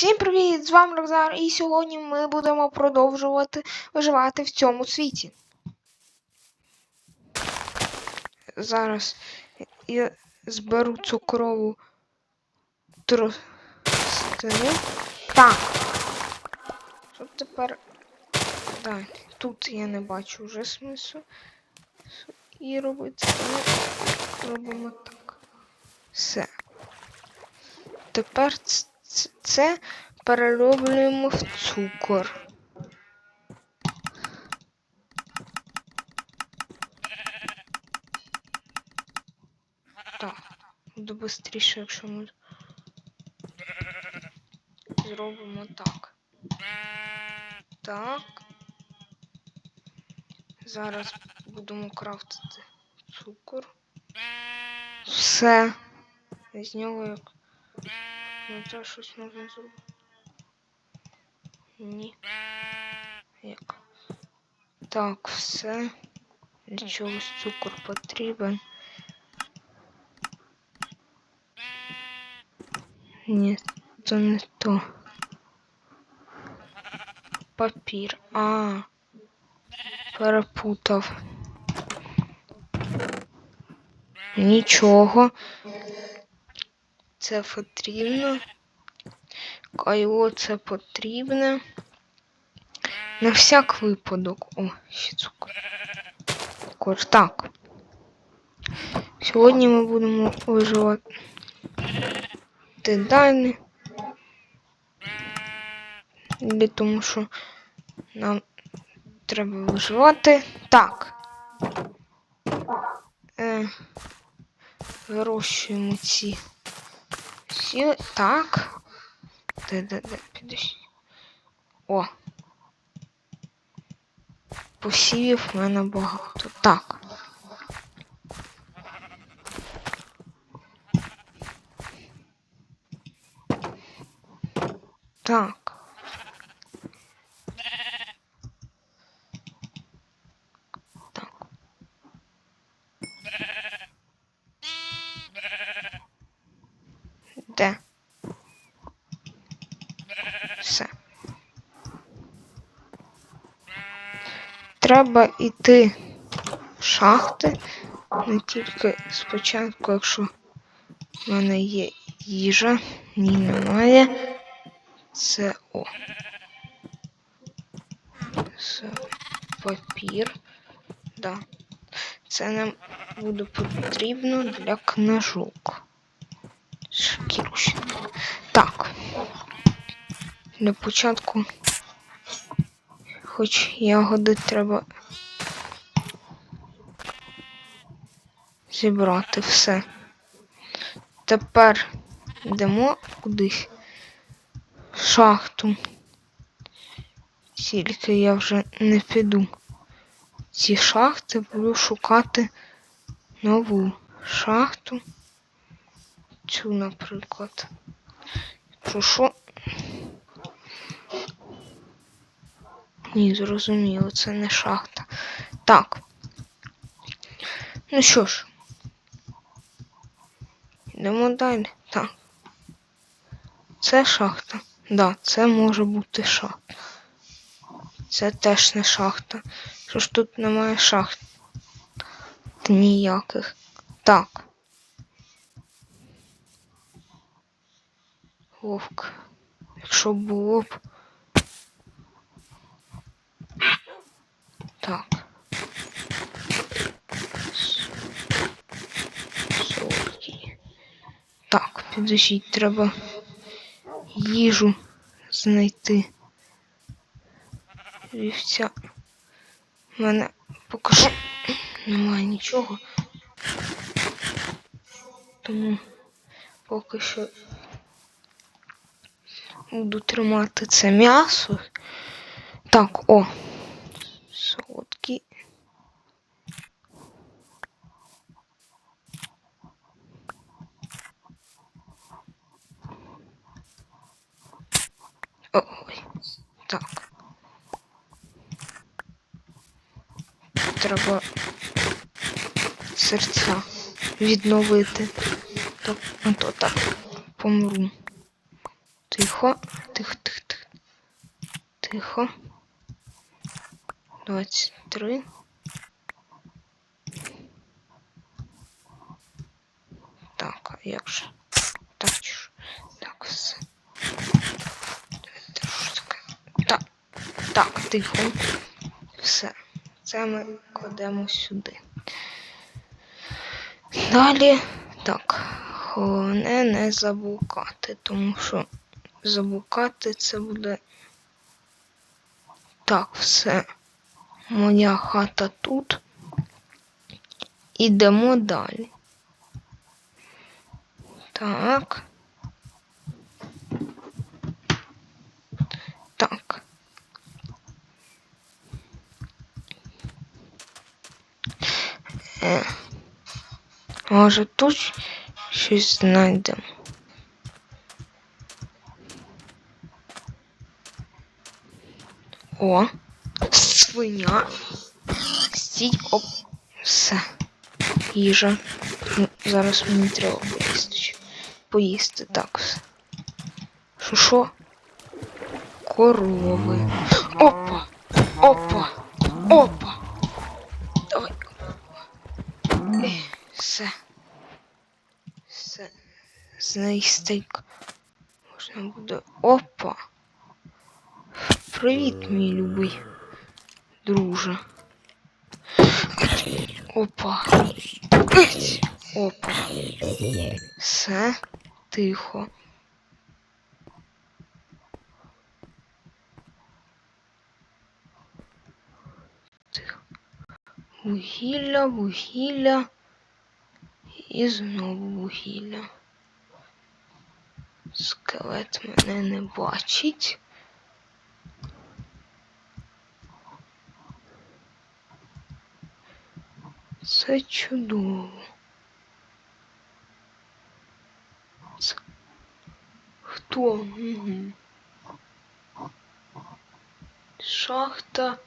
Всім привіт! З вами Рокзар, і сьогодні ми будемо продовжувати виживати в цьому світі. Зараз я зберу цукрову тростину. Так. Що тепер далі? Тут я не бачу вже смислу. І робити. Робимо так. Все. Тепер ц- ц- це перероблюємо в цукор. Так, буде швидше, якщо ми зробимо так. Так. Зараз будемо крафтити цукор. Все. З нього як Ну це щось можна зробити. Ні. Як? Так, все. Для чогось цукор потрібен. Ні, це не то. Папір. А. Перепутав. Нічого. Це потрібно. Кайло це потрібне. На всяк випадок. О, ще цукор. Цукор. Так. Сьогодні ми будемо виживати далі. Тому що нам треба виживати. Так. Е, вирощуємо ці. Сі... Так. Де, де, де, підожди. О. Посівів в мене багато. Так. Так. Де? Все. Треба йти в шахти. Не тільки спочатку, якщо в мене є їжа, ні немає. Це о. Це папір. Да. Це нам буде потрібно для книжок. Шкіруші. Так. Для початку, хоч я ягоди треба зібрати все. Тепер йдемо кудись в шахту. Тільки я вже не піду. Ці шахти буду шукати нову шахту. Цю, наприклад. Що Ні, зрозуміло, це не шахта. Так. Ну що ж. Йдемо далі. Так. Це шахта. Да, це може бути шахта. Це теж не шахта. Що ж тут немає шахт? Ніяких. Так. Вовк. Якщо було б. Так. Солодкі. Так, підождіть, треба їжу знайти. Вівця. У мене поки що немає нічого. Тому поки що буду тримати це м'ясо. Так, о. Ой, так. Треба серця відновити. Так, а то так помру. Тихо, тихо, тихо, тихо. Тихо. 23. Так, а як же? Так, чи ж? Так, все. Та що ж таке? Так, тихо. Все. Це ми кладемо сюди. Далі, так, головне не заблукати, тому що заблукати це буде. Так, все. Моя хата тут. Ідемо далі. Так. Може тут щось знайдемо. О, свиня. Стій, оп, все. Їжа. Ну, зараз мені треба поїсти. ще. Поїсти, так. все. Що що? Корови. Опа! Опа! Опа! Стейк. Можна буде. Опа! Привіт, мій любий друже. Опа. Опа. Все. Тихо. Тихо. Вугілля, вугілля. І знову вугілля. Скелет мене не бачить. Це чудово. Це... Хто? Шахта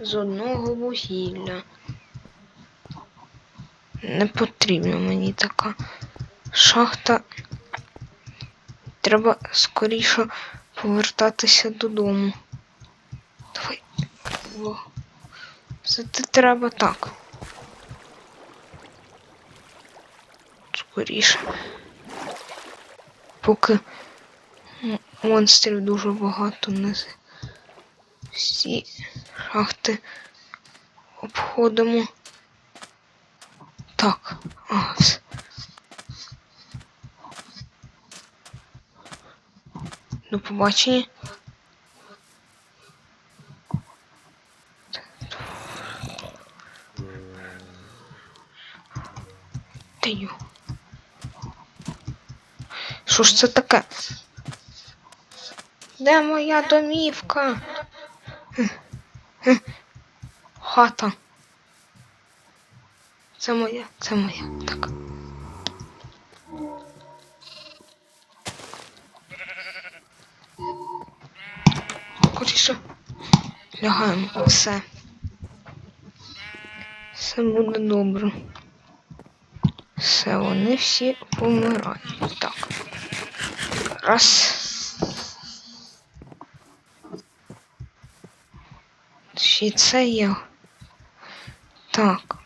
з одного вугілля. Не потрібна мені така шахта. Треба скоріше повертатися додому. Давай. Во. Це треба так. Скоріше. Поки монстрів дуже багато не всі шахти обходимо. Так, а, все. До побачення. Та йо. Що ж це таке? Де моя домівка? Хата. Це моя, це моя. Так. Лягаємо. Все. Все буде добре. Все, вони всі помирають. Так. Раз. Ще це є. Так.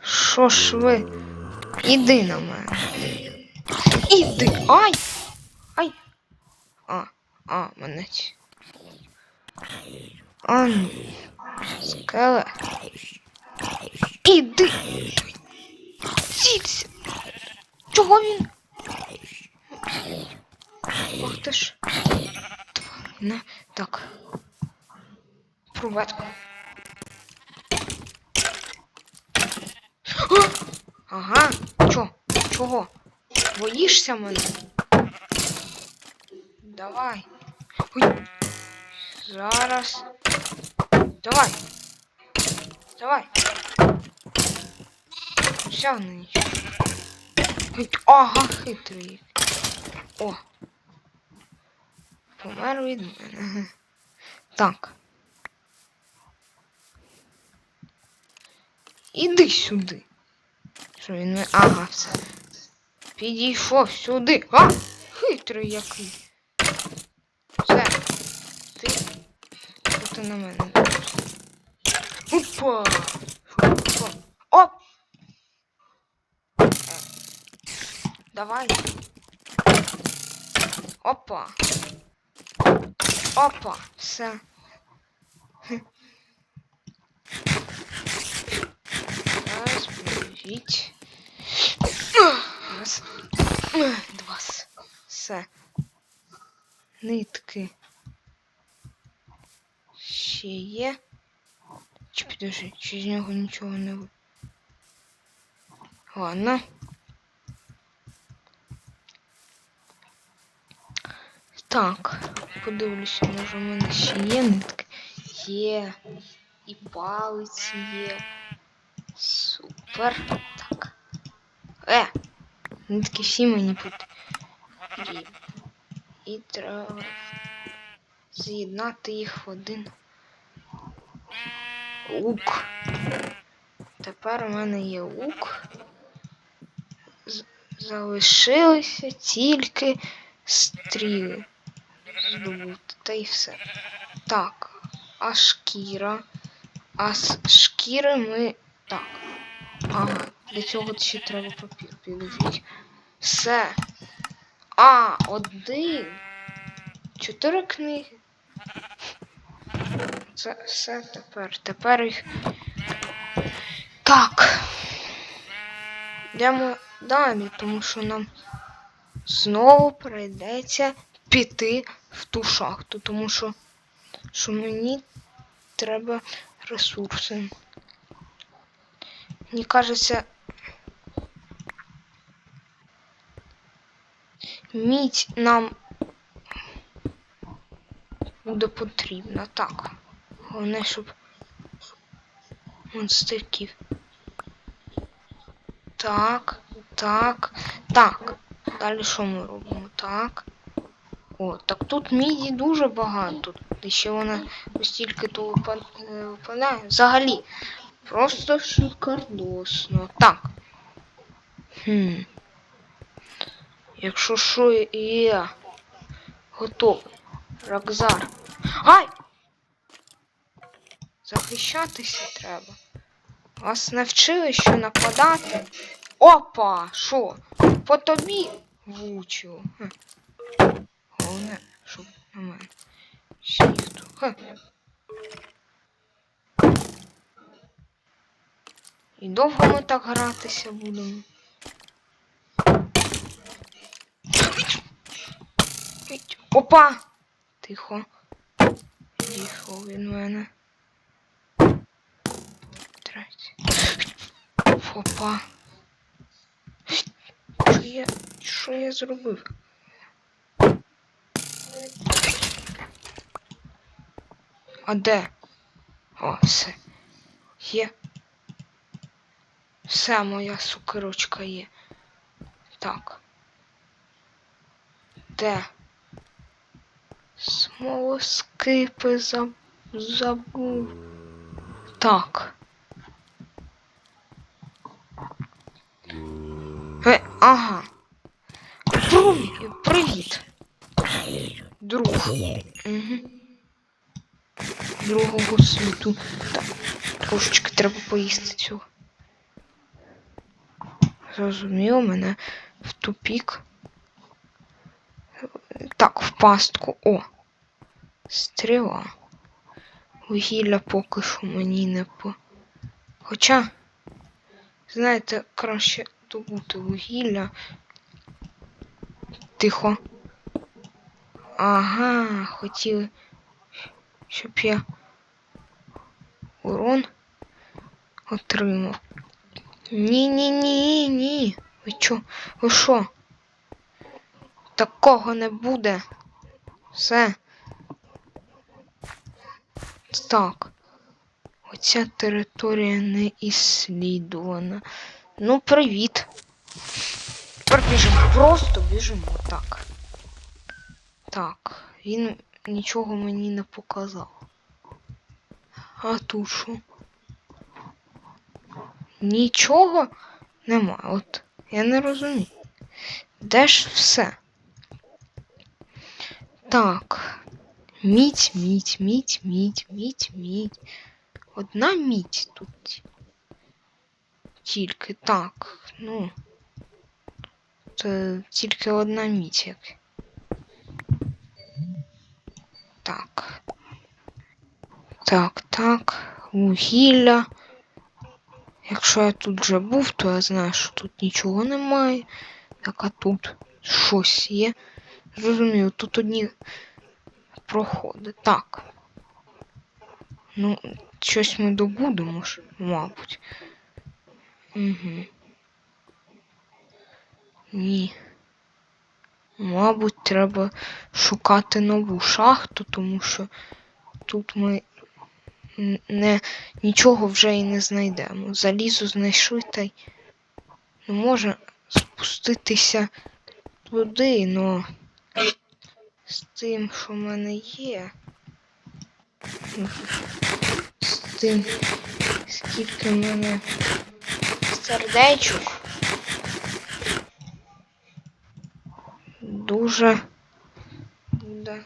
Що ж ви? Іди на мене. Іди. Ай! Ай! А, а, мене. Ці- А, ну. Скеле. Іди. Сікся. Чого він? Ох ти ж. На, так. Проведку. Ага, чо? Чого? Боїшся мене? Давай. Ой. Зараз. Давай. Давай. Все, нічого. Ой, Ага, хитрий. О. Помер від. Так. Іди сюди. Що він. Ага, все. підійшов сюди. А! Хитрий який. Все. Ти. Тут на мене. Опа! Опа! Оп! Давай. Опа. Опа. Все. Раз, привіть. Раз. Два. Все. Нитки. Ще є. Чи підожди, чи з нього нічого не ви. Ладно. Так, подивлюся, може в мене ще є нитки. Є. І палиці є. Супер. Так. Е! Нитки всі мені потрібні. І треба з'єднати їх в один лук. Тепер у мене є лук. Залишилися тільки стріли здобути, та й все. Так, а шкіра. А з шкіри ми. Так. Ага, для цього ще треба папір підожіть. Все. А, один. Чотири книги. Це все тепер. Тепер їх. Так. Йдемо далі, тому що нам знову прийдеться піти в ту шахту, тому що, що мені треба ресурси. Мені кажеться. Мідь нам буде потрібна. Так. Головне, щоб монстриків. Так, так, так. Далі що ми робимо? Так. О, так тут міді дуже багато. І ще вона стільки то е, випадає. Взагалі. Просто шикардосно. Так. Хм. Якщо що я готовий. Рокзар. Ай! Захищатися треба. Вас навчили, що нападати. Опа! Що? По тобі влучило. Головне, щоб на мене. Ще ніхто. Хе. І довго ми так гратися будемо. Опа! Тихо. Дійшов від мене. Опа. Що я. Що я зробив? А де? О, все. Є. Все, моя сукирочка є. Так. Де? Смолоскипи заб... забув. Так. Е, ага. Привіт. Друг. Угу. Другого світу. Так. Трошечки треба поїсти цього. Зрозуміло мене в тупік. Так, в пастку. О! Стріла. Вугілля поки що мені не по. Хоча, знаєте, краще добути вугілля. Тихо. Ага, хотіли, щоб я урон отримав. Ні-ні-ні, ні. Ви чо? Ви що? Такого не буде. Все. Так. Оця територія не іслідувана. Ну, привіт. Тепер біжимо. Просто біжимо. Так. Так. Він нічого мені не показав. А тут що? Нічого нема. От я не розумію. Де ж все? Так. Мідь, мідь, мідь, мідь, мідь, мідь. Одна мідь тут. Тільки так. Ну. Це тільки одна мідь. Так. Так, так. Вугілля. Якщо я тут вже був, то я знаю, що тут нічого немає. Так, а тут щось є. Зрозумів, тут одні проходи. Так. Ну, щось ми добудемо мабуть. Угу. Ні. Мабуть, треба шукати нову шахту, тому що тут ми не, нічого вже і не знайдемо. Залізо знайшли та й не може спуститися туди, но з тим, що в мене є. З тим, скільки в мене сердечок. Дуже буде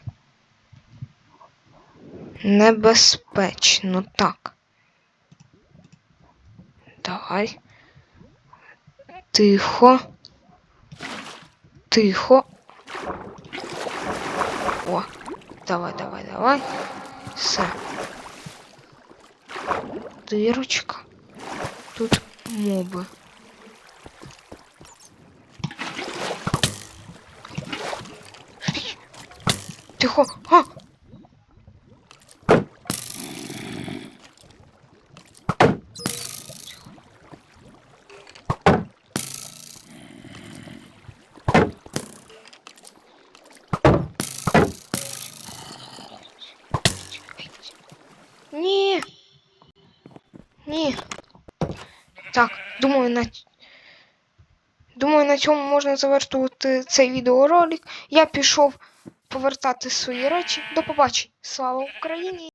небезпечно. Так. Давай. Тихо. Тихо. О, давай, давай, давай. Все. Дирочка. Тут моби. Тихо. А! Ні. Ні. Так, думаю, на думаю, на цьому можна завершувати цей відеоролик. Я пішов повертати свої речі. До побачення. Слава Україні!